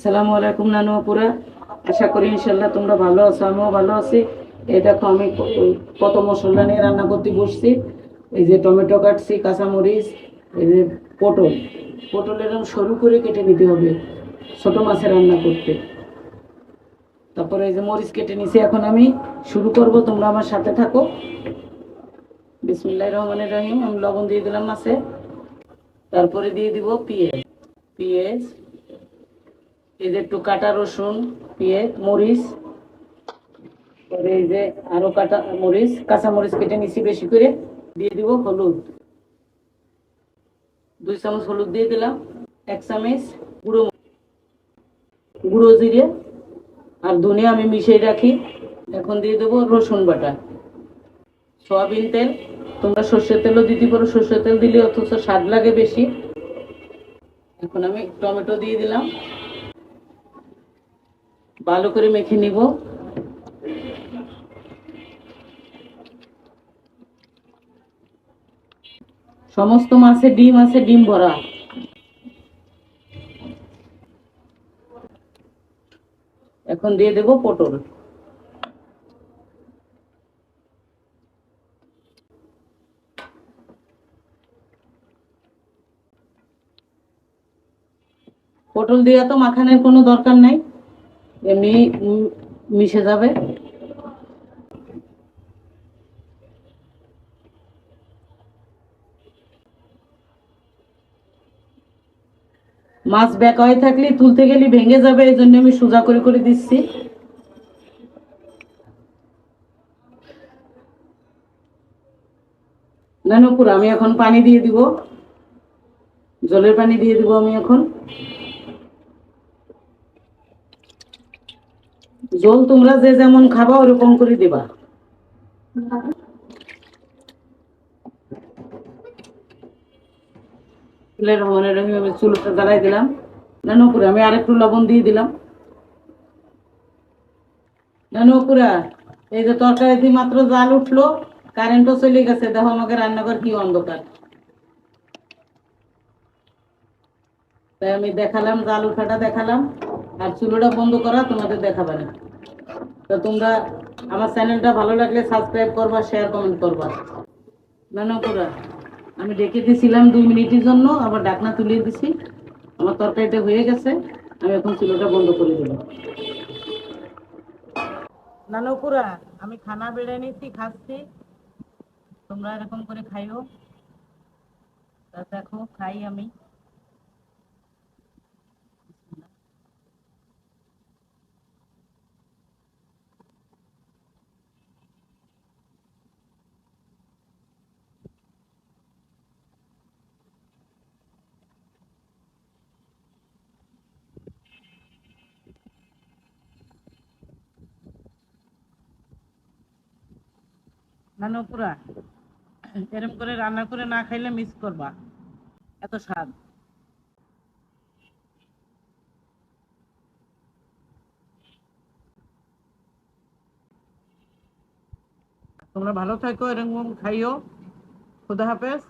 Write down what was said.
আসসালামু আলাইকুম নানু আপুরা। আশা করি ইনশাল্লাহ তোমরা ভালো আছো, আমিও ভালো আছি। এই দেখো আমি কত মশলা নিয়ে রান্না করতে বসছি। এই যে টমেটো কাটছি, কাঁচামরিচ, এই যে পটল। পটল এরকম সরু করে কেটে নিতে হবে, ছোট মাছের রান্না করতে। তারপরে এই যে মরিচ কেটে নিছি, এখন আমি শুরু করব, তোমরা আমার সাথে থাকো। বিসমুল্লাহ রহমানের রহিম, আমি লবণ দিয়ে দিলাম মাছে। তারপরে দিয়ে দিব পেঁয়াজ। পেঁয়াজ এই যে একটু কাটা রসুন, পেঁয়াজ, মরিচ, পরে এই যে আরও কাটা মরিচ, কাঁচা মরিচ কেটে নিছি বেশি করে, দিয়ে দিব হলুদ। দুই চামচ হলুদ দিয়ে দিলাম, এক চামচ গুঁড়ো গুঁড়ো জিরে আর ধনিয়া আমি মিশিয়ে রাখি। এখন দিয়ে দেবো রসুন বাটা। সয়াবিন তেল, তোমরা সর্ষের তেলও দিতে পারো, সর্ষের তেল দিলে অথচ স্বাদ লাগে বেশি। এখন আমি টমেটো দিয়ে দিলাম। ভালো করে মেখে নিব। সমস্ত মাছে ডিম আছে, ডিম ভরা এখন দিয়ে দেব পটল। পটল দিয়ে তো মাখানোর কোনো দরকার নাই। এমনি মিশে যাবে। মাছ বেঁকা হয়ে থাকলে তুলতে গেলে ভেঙে যাবে, এই জন্য আমি সোজা করে করে দিচ্ছি। না, নুপুর, আমি এখন পানি দিয়ে দিব। জলের পানি দিয়ে দিব আমি এখন। জল তোমরা যে যেমন খাবা, ওরকম করে দিবা। রহমানের চুলটা জ্বালাই দিলাম। নানুপুরে আমি আরেকটু লবণ দিয়ে দিলাম। নানুপুরা এই যে তরকারিতে মাত্র জাল উঠল, কারেন্টও চলে গেছে। দেখো আমাকে রান্নাঘর কি অন্ধকার। তাই আমি দেখালাম, জাল উঠাটা দেখালাম। আর চুলোটা বন্ধ করা তোমাদের দেখাবে না। তো তোমরা আমার চ্যানেলটা ভালো লাগলে সাবস্ক্রাইব করবা শেয়ার কমেন্ট করবা। নানুপুরা আমি ডেকে দিয়েছিলাম দুই মিনিটের জন্য, আবার ডাকনা তুলিয়ে দিছি। আমার তরকারিটা হয়ে গেছে, আমি এখন চুলোটা বন্ধ করে দিলাম নানুপুরা আমি খানা বেড়ে নিচ্ছি, খাচ্ছি। তোমরা এরকম করে খাইও। তা দেখো, খাই আমি। নানুপুরা এরম করে রান্না করে না খাইলে মিস করবা। এত স্বাদ। তোমরা ভালো থাকো, এরকম খাইও। খুদা হাফেজ।